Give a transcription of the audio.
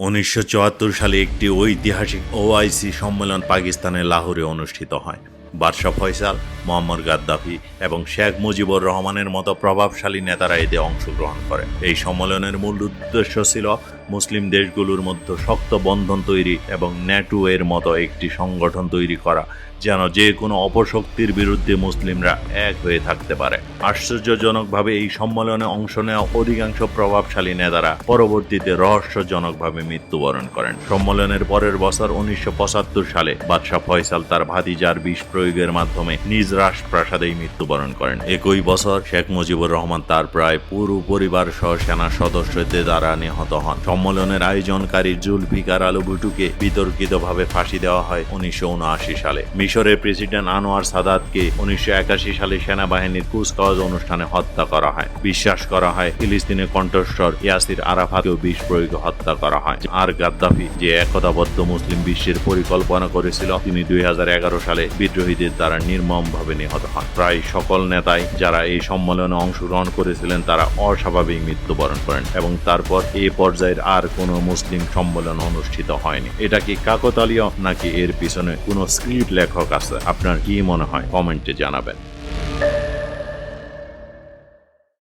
উনিশশো চুয়াত্তর সালে একটি ঐতিহাসিক ওআইসি সম্মেলন পাকিস্তানের লাহোরে অনুষ্ঠিত হয়। বাদশাহ ফয়সাল, মোহাম্মদ গাদ্দাফি এবং শেখ মুজিবুর রহমানের মতো প্রভাবশালী নেতারা এতে অংশগ্রহণ করে। এই সম্মেলনের মূল উদ্দেশ্য ছিল মুসলিম দেশগুলোর মধ্যে শক্ত বন্ধন তৈরি এবং ন্যাটো এর মতো একটি সংগঠন তৈরি করা, যেন যে কোনো অপশক্তির বিরুদ্ধে মুসলিমরা এক হয়ে থাকতে পারে। আশ্চর্যজনকভাবে এই সম্মেলনে অংশ নেওয়া অধিকাংশ প্রভাবশালী নেতারা পরবর্তীতে রহস্যজনকভাবে মৃত্যুবরণ করেন। সম্মেলনের পরের বছর উনিশশো পঁচাত্তর সালে বাদশাহ ফয়সাল তার ভাতিজার বিষ প্রয়োগের মাধ্যমে নিজ রাজপ্রাসাদেই মৃত্যুবরণ করেন। একই বছর শেখ মুজিবুর রহমান তার প্রায় পুরো পরিবার সহ সেনা সদস্যদের দ্বারা নিহত হন। সম্মেলনের আয়োজনকারী জুলফিকার আলু ভুটুকে বিতর্কিতভাবে ফাঁসি দেওয়া হয় উনিশশো সালে। মিশরের প্রেসিডেন্ট আনোয়ার সাদাতকে উনিশশো একাশি সালে সেনাবাহিনীর কুচকাওয়াজ অনুষ্ঠানে হত্যা করা হয়। বিশ্বাস করা হয় ফিলিস্তিনের কণ্ঠস্বর ইয়াসির আরাফাতকেও বিষ প্রয়োগে হত্যা করা হয়। আর গাদ্দাফি যে একতাবদ্ধ মুসলিম বিশ্বের পরিকল্পনা করেছিল, তিনি দুই হাজার এগারো সালে বিদ্রোহীদের দ্বারা নির্মমভাবে নিহত হন। প্রায় সকল নেতাই যারা এই সম্মেলনে অংশগ্রহণ করেছিলেন, তারা অস্বাভাবিক মৃত্যুবরণ করেন এবং তারপর এই পর্যায়ের আর কোনো মুসলিম সম্মেলন অনুষ্ঠিত হয়নি। এটা কি কাকতালীয় নাকি এর পিছনে কোনো স্ক্রিপ্ট লেখক আছে? আপনার কি মনে হয়? কমেন্টে জানাবেন।